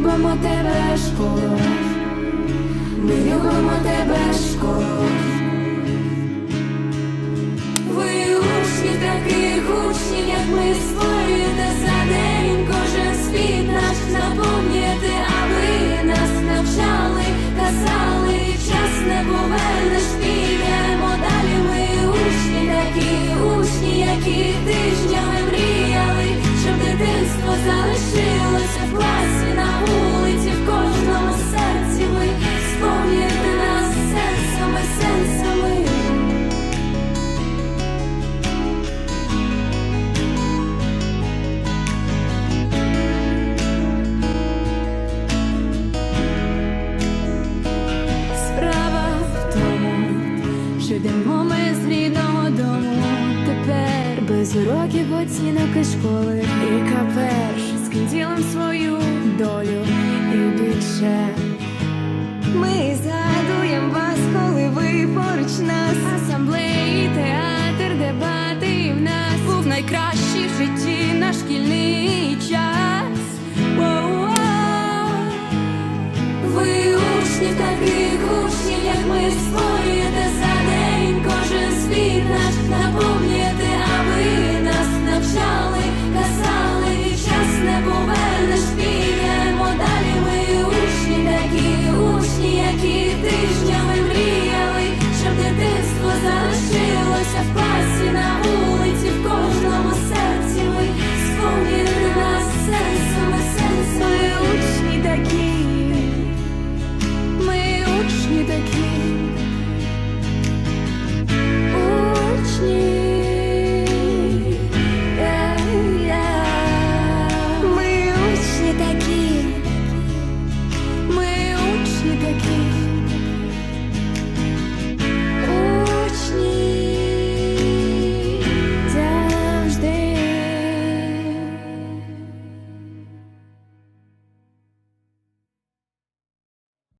любимо тебе, школа. Ми любимо тебе, школа. Йдемо ми з рідного дому. Тепер без уроків оцінок і школи. І каперш з ким ділим свою долю і більше. Ми згадуємо вас, коли ви поруч нас. Асамблеї, театр, дебати в нас був найкращий в житті наш шкільний час.